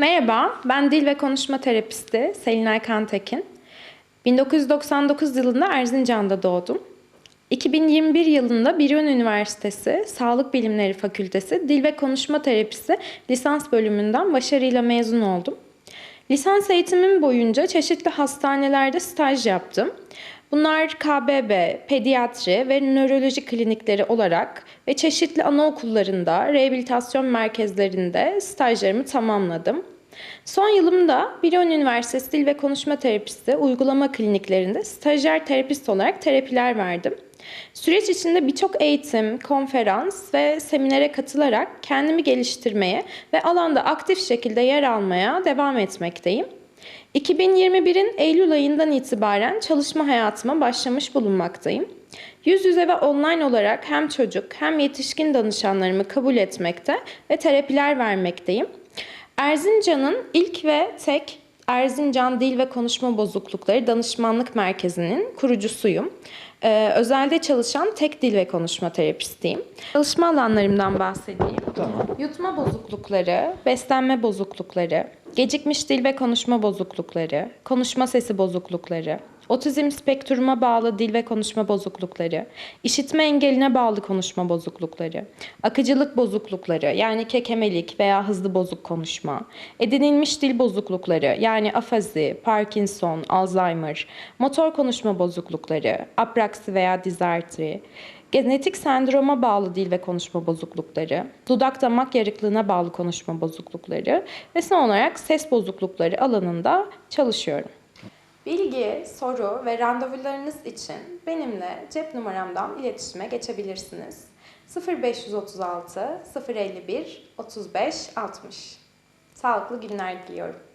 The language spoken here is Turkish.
Merhaba, ben dil ve konuşma terapisti Selinay Kantekin. 1999 yılında Erzincan'da doğdum. 2021 yılında Birun Üniversitesi Sağlık Bilimleri Fakültesi Dil ve Konuşma Terapisi lisans bölümünden başarıyla mezun oldum. Lisans eğitimim boyunca çeşitli hastanelerde staj yaptım. Bunlar KBB, pediatri ve nöroloji klinikleri olarak ve çeşitli anaokullarında, rehabilitasyon merkezlerinde stajlarımı tamamladım. Son yılımda Birun Üniversitesi Dil ve Konuşma Terapisi uygulama kliniklerinde stajyer terapist olarak terapiler verdim. Süreç içinde birçok eğitim, konferans ve seminere katılarak kendimi geliştirmeye ve alanda aktif şekilde yer almaya devam etmekteyim. 2021'in Eylül ayından itibaren çalışma hayatıma başlamış bulunmaktayım. Yüz yüze ve online olarak hem çocuk hem yetişkin danışanlarımı kabul etmekte ve terapiler vermekteyim. Erzincan'ın ilk ve tek Erzincan Dil ve Konuşma Bozuklukları Danışmanlık Merkezi'nin kurucusuyum. Ee, özelde çalışan tek dil ve konuşma terapistiyim. Çalışma alanlarımdan bahsedeyim. Tamam. Yutma bozuklukları, beslenme bozuklukları, gecikmiş dil ve konuşma bozuklukları, konuşma sesi bozuklukları, otizm spektruma bağlı dil ve konuşma bozuklukları, işitme engeline bağlı konuşma bozuklukları, akıcılık bozuklukları yani kekemelik veya hızlı bozuk konuşma, edinilmiş dil bozuklukları yani afazi, Parkinson, Alzheimer, motor konuşma bozuklukları, apraksi veya dizartri, Genetik sendroma bağlı dil ve konuşma bozuklukları, dudak damak yarıklığına bağlı konuşma bozuklukları ve son olarak ses bozuklukları alanında çalışıyorum. Bilgi, soru ve randevularınız için benimle cep numaramdan iletişime geçebilirsiniz. 0536 051 35 60. Sağlıklı günler diliyorum.